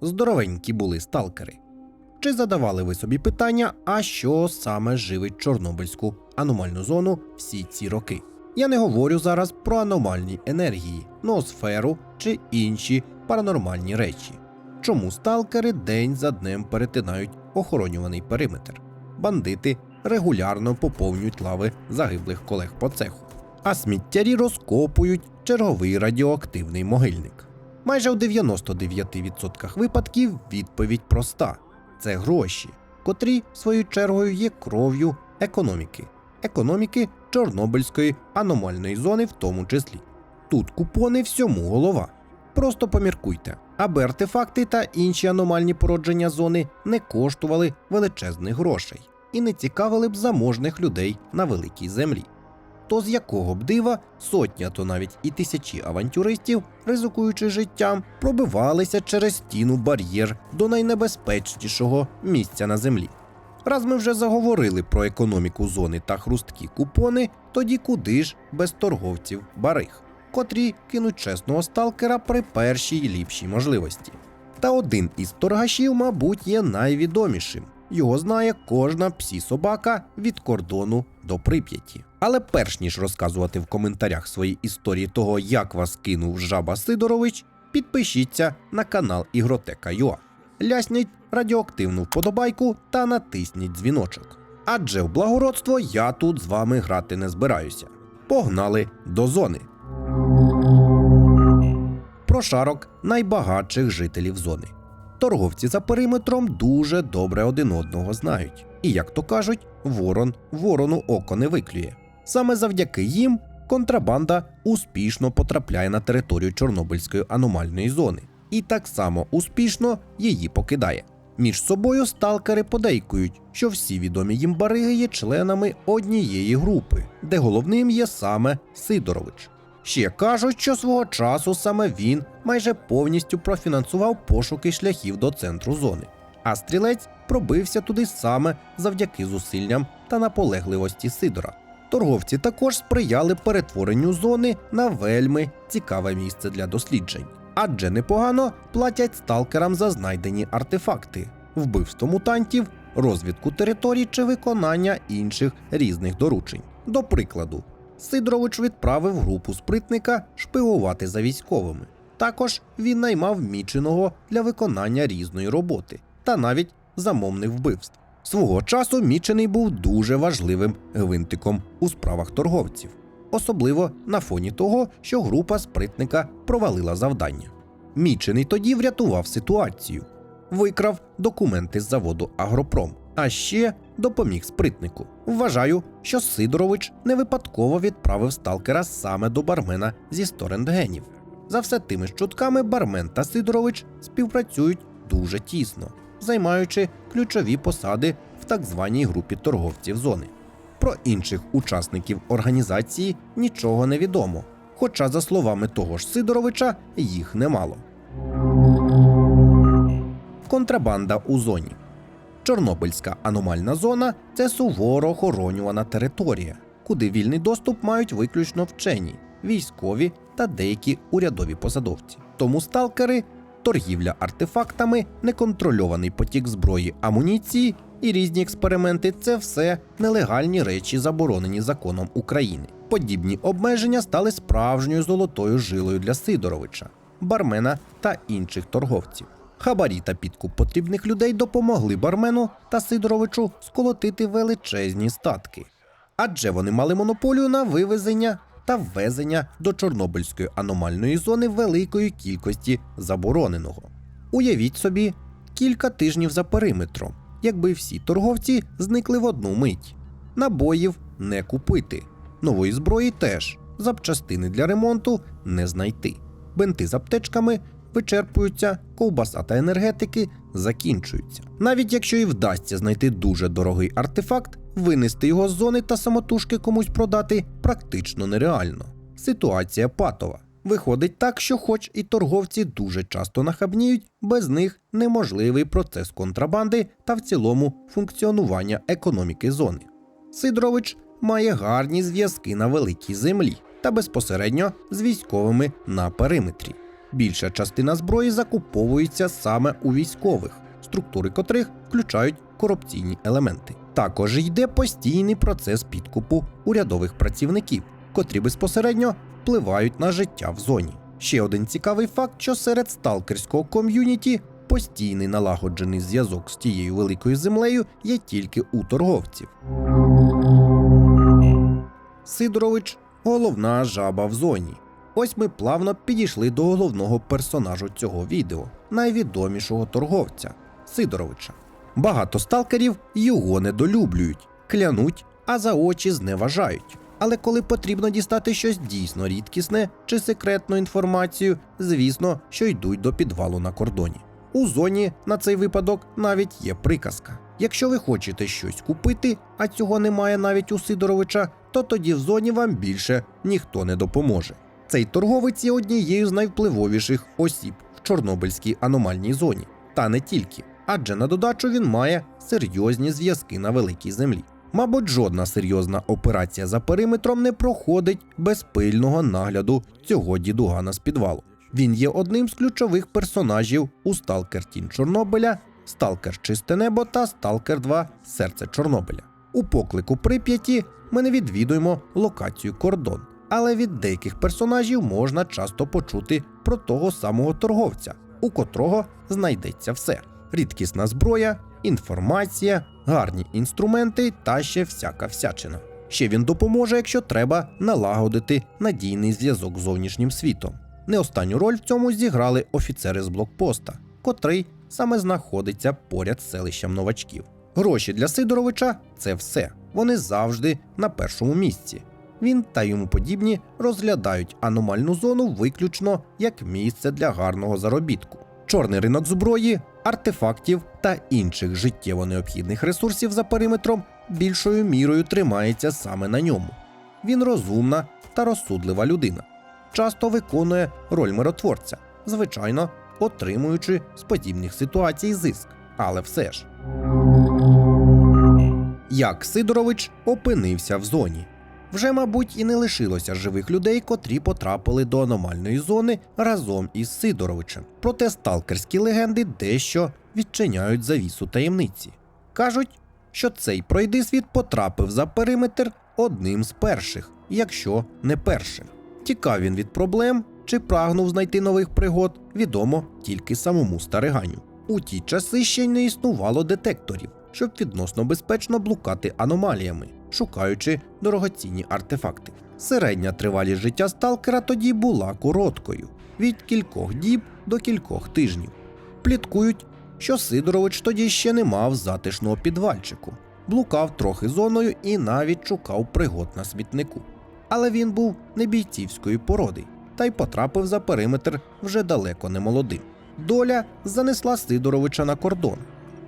здоровенькі були сталкери. Чи задавали ви собі питання, а що саме живить Чорнобильську аномальну зону всі ці роки? Я не говорю зараз про аномальні енергії, ноосферу чи інші паранормальні речі. Чому сталкери день за днем перетинають охоронюваний периметр? Бандити регулярно поповнюють лави загиблих колег по цеху, а сміттярі розкопують черговий радіоактивний могильник. Майже у 99% випадків відповідь проста: це гроші, котрі, свою чергою, є кров'ю економіки, економіки Чорнобильської аномальної зони, в тому числі. Тут купони всьому голова. Просто поміркуйте, аби артефакти та інші аномальні породження зони не коштували величезних грошей і не цікавили б заможних людей на великій землі. То з якого б дива сотня, то навіть і тисячі авантюристів, ризикуючи життям, пробивалися через стіну бар'єр до найнебезпечнішого місця на землі. Раз ми вже заговорили про економіку зони та хрусткі купони, тоді куди ж без торговців бариг, котрі кинуть чесного сталкера при першій ліпшій можливості. Та один із торгашів, мабуть, є найвідомішим. Його знає кожна псі-собака від кордону до прип'яті. Але перш ніж розказувати в коментарях свої історії того, як вас кинув жаба Сидорович, підпишіться на канал Ігротека.ua, лясніть радіоактивну вподобайку та натисніть дзвіночок. Адже в благородство я тут з вами грати не збираюся. Погнали до зони. Прошарок найбагатших жителів зони. Торговці за периметром дуже добре один одного знають. І, як то кажуть, ворон ворону око не виклює. Саме завдяки їм контрабанда успішно потрапляє на територію Чорнобильської аномальної зони і так само успішно її покидає. Між собою сталкери подейкують, що всі відомі їм бариги є членами однієї групи, де головним є саме Сидорович. Ще кажуть, що свого часу саме він майже повністю профінансував пошуки шляхів до центру зони, а стрілець пробився туди саме завдяки зусиллям та наполегливості Сидора. Торговці також сприяли перетворенню зони на вельми цікаве місце для досліджень, адже непогано платять сталкерам за знайдені артефакти, вбивство мутантів, розвідку територій чи виконання інших різних доручень. До прикладу, Сидорович відправив групу спритника шпигувати за військовими. Також він наймав міченого для виконання різної роботи та навіть замовних вбивств. Свого часу мічений був дуже важливим гвинтиком у справах торговців, особливо на фоні того, що група спритника провалила завдання. Мічений тоді врятував ситуацію, викрав документи з заводу Агропром, а ще допоміг спритнику. Вважаю, що Сидорович не випадково відправив сталкера саме до бармена зі сторендгенів. За все тими ж чутками бармен та Сидорович співпрацюють дуже тісно, займаючи ключові посади в так званій групі торговців зони. Про інших учасників організації нічого не відомо, хоча, за словами того ж Сидоровича, їх немало. Контрабанда у зоні. Чорнобильська аномальна зона це суворо охоронювана територія, куди вільний доступ мають виключно вчені, військові та деякі урядові посадовці. Тому сталкери, торгівля артефактами, неконтрольований потік зброї, амуніції і різні експерименти це все нелегальні речі, заборонені законом України. Подібні обмеження стали справжньою золотою жилою для Сидоровича, бармена та інших торговців. Хабарі та підкуп потрібних людей допомогли бармену та Сидоровичу сколотити величезні статки, адже вони мали монополію на вивезення та ввезення до Чорнобильської аномальної зони великої кількості забороненого. Уявіть собі, кілька тижнів за периметром, якби всі торговці зникли в одну мить. Набоїв не купити, нової зброї теж, запчастини для ремонту не знайти. Бенти з аптечками вичерпуються, ковбаса та енергетики закінчуються. Навіть якщо і вдасться знайти дуже дорогий артефакт, винести його з зони та самотужки комусь продати практично нереально. Ситуація патова. Виходить так, що, хоч і торговці дуже часто нахабніють, без них неможливий процес контрабанди та в цілому функціонування економіки зони. Сидорович має гарні зв'язки на великій землі та безпосередньо з військовими на периметрі. Більша частина зброї закуповується саме у військових, структури котрих включають корупційні елементи. Також йде постійний процес підкупу урядових працівників, котрі безпосередньо впливають на життя в зоні. Ще один цікавий факт, що серед сталкерського ком'юніті постійний налагоджений зв'язок з тією великою землею є тільки у торговців. Сидорович головна жаба в зоні. Ось ми плавно підійшли до головного персонажу цього відео, найвідомішого торговця Сидоровича. Багато сталкерів його недолюблюють, клянуть, а за очі зневажають. Але коли потрібно дістати щось дійсно рідкісне чи секретну інформацію, звісно, що йдуть до підвалу на кордоні. У зоні на цей випадок навіть є приказка. Якщо ви хочете щось купити, а цього немає навіть у Сидоровича, то тоді в зоні вам більше ніхто не допоможе. Цей торговець є однією з найвпливовіших осіб в Чорнобильській аномальній зоні, та не тільки, адже на додачу він має серйозні зв'язки на великій землі. Мабуть, жодна серйозна операція за периметром не проходить без пильного нагляду цього дідугана з підвалу. Він є одним з ключових персонажів у Сталкер Тінь Чорнобиля, Сталкер Чисте Небо та Сталкер 2 Серце Чорнобиля. У поклику Прип'яті ми не відвідуємо локацію кордон, але від деяких персонажів можна часто почути про того самого торговця, у котрого знайдеться все: рідкісна зброя, інформація, гарні інструменти та ще всяка всячина. Ще він допоможе, якщо треба налагодити надійний зв'язок з зовнішнім світом. Не останню роль в цьому зіграли офіцери з блокпоста, котрий саме знаходиться поряд з селищем новачків. Гроші для Сидоровича це все. Вони завжди на першому місці. Він та йому подібні розглядають аномальну зону виключно як місце для гарного заробітку. Чорний ринок зброї, артефактів та інших життєво необхідних ресурсів за периметром більшою мірою тримається саме на ньому. Він розумна та розсудлива людина, часто виконує роль миротворця, звичайно, отримуючи з подібних ситуацій зиск, але все ж. Як Сидорович опинився в зоні? Вже, мабуть, і не лишилося живих людей, котрі потрапили до аномальної зони разом із Сидоровичем. Проте сталкерські легенди дещо відчиняють завісу таємниці. Кажуть, що цей пройдисвіт потрапив за периметр одним з перших, якщо не першим. Тікав він від проблем чи прагнув знайти нових пригод, відомо тільки самому стариганю. У ті часи ще й не існувало детекторів, щоб відносно безпечно блукати аномаліями, шукаючи дорогоцінні артефакти. Середня тривалість життя сталкера тоді була короткою від кількох діб до кількох тижнів. Пліткують, що Сидорович тоді ще не мав затишного підвальчику, блукав трохи зоною і навіть шукав пригод на смітнику. Але він був не бійцівської породи та й потрапив за периметр вже далеко не молодим. Доля занесла Сидоровича на кордон.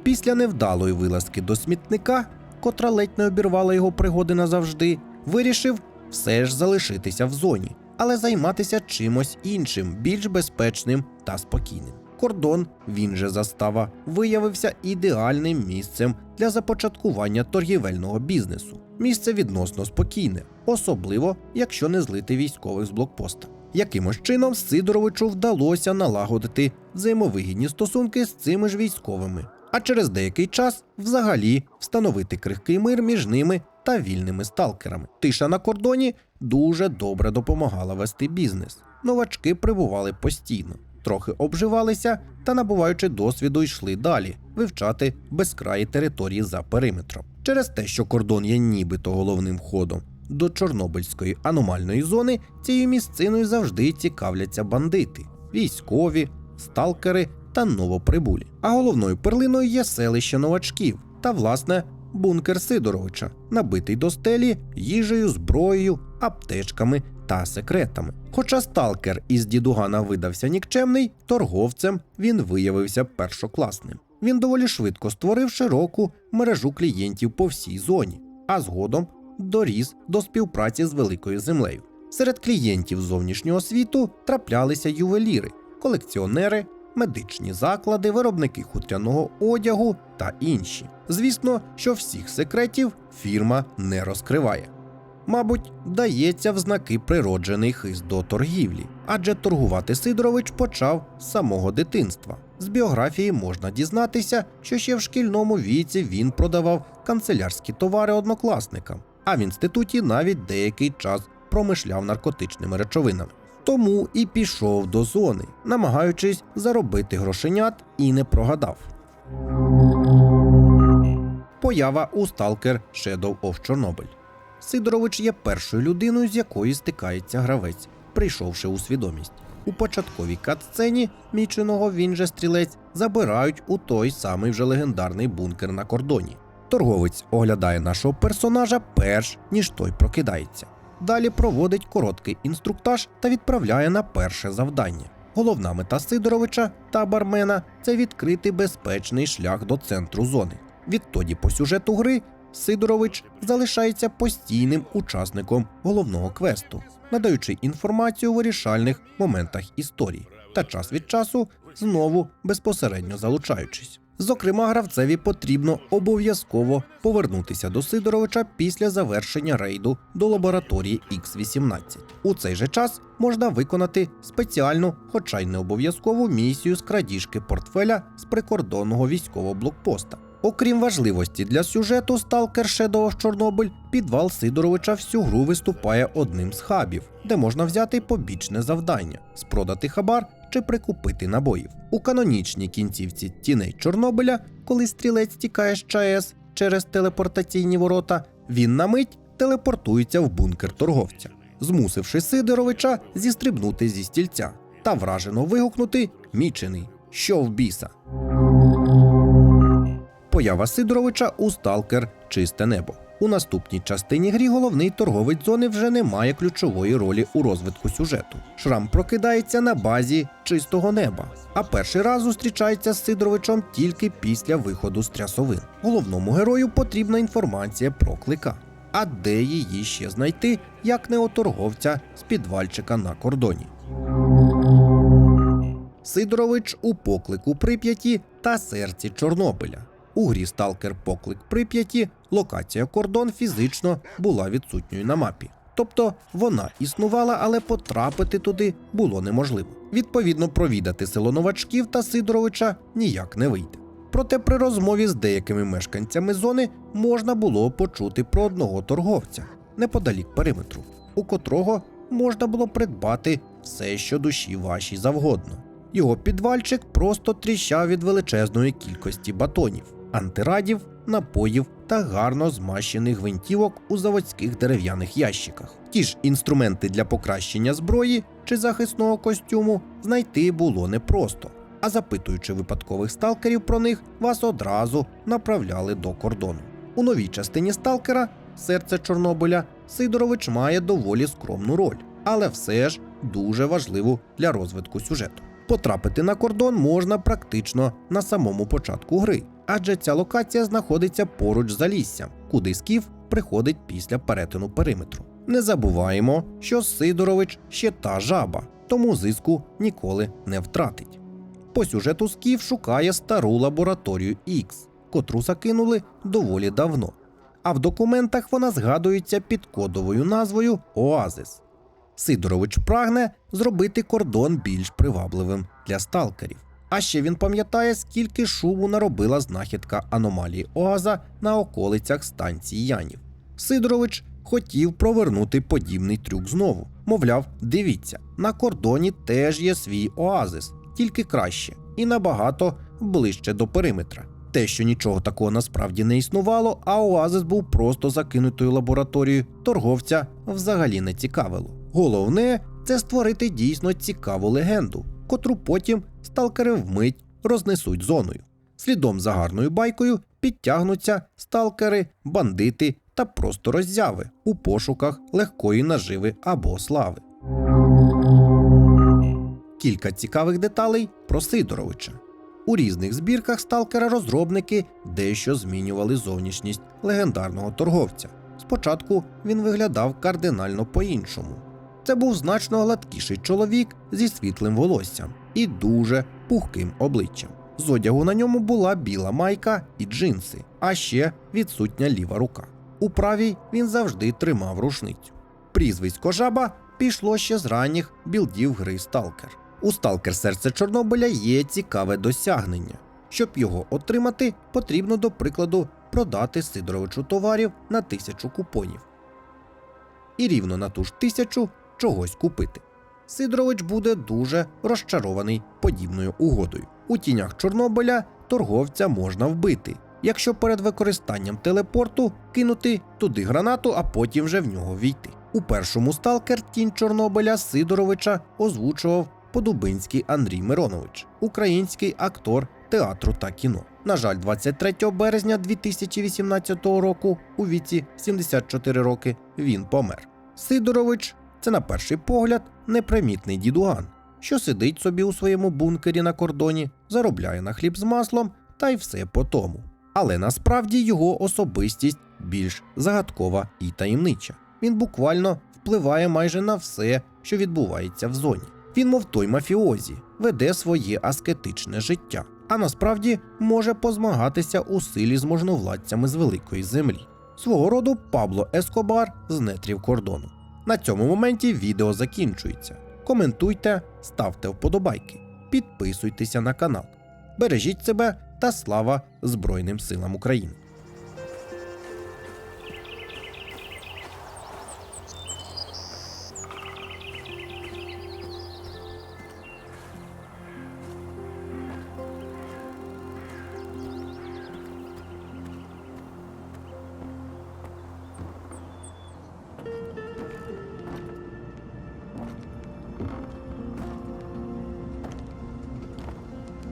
Після невдалої вилазки до смітника, котра ледь не обірвала його пригоди назавжди, вирішив все ж залишитися в зоні, але займатися чимось іншим, більш безпечним та спокійним. Кордон, він же застава, виявився ідеальним місцем для започаткування торгівельного бізнесу. Місце відносно спокійне, особливо якщо не злити військових з блокпоста. Якимось чином Сидоровичу вдалося налагодити взаємовигідні стосунки з цими ж військовими, а через деякий час взагалі встановити крихкий мир між ними та вільними сталкерами. Тиша на кордоні дуже добре допомагала вести бізнес. Новачки прибували постійно, трохи обживалися та, набуваючи досвіду, йшли далі вивчати безкраї території за периметром. Через те, що кордон є нібито головним входом до Чорнобильської аномальної зони, цією місциною завжди цікавляться бандити, військові, сталкери та новоприбулі. А головною перлиною є селище новачків та, власне, бункер Сидоровича, набитий до стелі їжею, зброєю, аптечками та секретами. Хоча сталкер із дідугана видався нікчемний, торговцем він виявився першокласним. Він доволі швидко створив широку мережу клієнтів по всій зоні, а згодом доріс до співпраці з великою землею. Серед клієнтів зовнішнього світу траплялися ювеліри, колекціонери, медичні заклади, виробники хутряного одягу та інші. Звісно, що всіх секретів фірма не розкриває. Мабуть, дається в знаки природжений хист до торгівлі, адже торгувати Сидорович почав з самого дитинства. З біографії можна дізнатися, що ще в шкільному віці він продавав канцелярські товари однокласникам, а в інституті навіть деякий час промишляв наркотичними речовинами. Тому і пішов до зони, намагаючись заробити грошенят і не прогадав. Поява у Stalker Shadow of Chernobyl. Сидорович є першою людиною, з якою стикається гравець, прийшовши у свідомість. У початковій катсцені міченого він же стрілець забирають у той самий вже легендарний бункер на кордоні. Торговець оглядає нашого персонажа перш ніж той прокидається. Далі проводить короткий інструктаж та відправляє на перше завдання. Головна мета Сидоровича та бармена це відкрити безпечний шлях до центру зони. Відтоді по сюжету гри Сидорович залишається постійним учасником головного квесту, надаючи інформацію у вирішальних моментах історії та час від часу знову безпосередньо залучаючись. Зокрема, гравцеві потрібно обов'язково повернутися до Сидоровича після завершення рейду до лабораторії X-18. У цей же час можна виконати спеціальну, хоча й не обов'язкову місію з крадіжки портфеля з прикордонного військового блокпоста. Окрім важливості для сюжету Stalker Shadow of Чорнобиль, підвал Сидоровича всю гру виступає одним з хабів, де можна взяти побічне завдання, спродати хабар чи прикупити набоїв. У канонічній кінцівці тіней Чорнобиля, коли стрілець тікає з ЧАЕС через телепортаційні ворота, він на мить телепортується в бункер торговця, змусивши Сидоровича зістрибнути зі стільця та вражено вигукнути Мічений, що в біса. Поява Сидоровича у Сталкер Чисте небо. У наступній частині грі головний торговець зони вже не має ключової ролі у розвитку сюжету. Шрам прокидається на базі чистого неба, а перший раз зустрічається з Сидоровичем тільки після виходу з трясовин. Головному герою потрібна інформація про клика. А де її ще знайти, як не у торговця з підвальчика на кордоні. Сидорович у поклику Прип'яті та серці Чорнобиля. У грі Сталкер Поклик Прип'яті локація кордон фізично була відсутньою на мапі. Тобто вона існувала, але потрапити туди було неможливо. Відповідно, провідати село новачків та Сидоровича ніяк не вийде. Проте при розмові з деякими мешканцями зони можна було почути про одного торговця неподалік периметру, у котрого можна було придбати все, що душі вашій завгодно. Його підвальчик просто тріщав від величезної кількості батонів, антирадів, напоїв та гарно змащених гвинтівок у заводських дерев'яних ящиках. Ті ж інструменти для покращення зброї чи захисного костюму знайти було непросто. А запитуючи випадкових сталкерів про них, вас одразу направляли до кордону. У новій частині сталкера серце Чорнобиля Сидорович має доволі скромну роль, але все ж дуже важливу для розвитку сюжету. Потрапити на кордон можна практично на самому початку гри, адже ця локація знаходиться поруч з заліссям, куди скіф приходить після перетину периметру. Не забуваємо, що Сидорович ще та жаба, тому зиску ніколи не втратить. По сюжету Скіф шукає стару лабораторію X, котру закинули доволі давно. А в документах вона згадується під кодовою назвою Оазис. Сидорович прагне зробити кордон більш привабливим для сталкерів. А ще він пам'ятає, скільки шуму наробила знахідка аномалії Оаза на околицях станції Янів. Сидорович хотів провернути подібний трюк знову. Мовляв, дивіться, на кордоні теж є свій оазис, тільки краще і набагато ближче до периметра. Те, що нічого такого насправді не існувало, а оазис був просто закинутою лабораторією, торговця взагалі не цікавило. Головне це створити дійсно цікаву легенду, котру потім сталкери вмить рознесуть зоною. Слідом за гарною байкою підтягнуться сталкери, бандити та просто роззяви у пошуках легкої наживи або слави. Кілька цікавих деталей про Сидоровича. У різних збірках сталкера розробники дещо змінювали зовнішність легендарного торговця. Спочатку він виглядав кардинально по-іншому. Це був значно гладкіший чоловік зі світлим волоссям і дуже пухким обличчям. З одягу на ньому була біла майка і джинси, а ще відсутня ліва рука. у правій він завжди тримав рушницю. Прізвисько жаба пішло ще з ранніх білдів гри Сталкер. У Сталкер Серце Чорнобиля є цікаве досягнення. Щоб його отримати, потрібно, до прикладу, продати Сидоровичу товарів на тисячу купонів. І рівно на ту ж тисячу чогось купити. Сидорович буде дуже розчарований подібною угодою. У тінях Чорнобиля торговця можна вбити, якщо перед використанням телепорту кинути туди гранату, а потім вже в нього війти. У першому сталкер тінь Чорнобиля Сидоровича озвучував Подубинський Андрій Миронович, український актор театру та кіно. На жаль, 23 березня 2018 року, у віці 74 роки, він помер. Сидорович це на перший погляд непримітний дідуган, що сидить собі у своєму бункері на кордоні, заробляє на хліб з маслом та й все по тому. Але насправді його особистість більш загадкова і таємнича. Він буквально впливає майже на все, що відбувається в зоні. Він, мов той мафіозі, веде своє аскетичне життя, а насправді може позмагатися у силі з можновладцями з великої землі. Свого роду Пабло Ескобар з нетрів кордону. На цьому моменті відео закінчується. Коментуйте, ставте вподобайки, підписуйтеся на канал. Бережіть себе та слава Збройним силам України!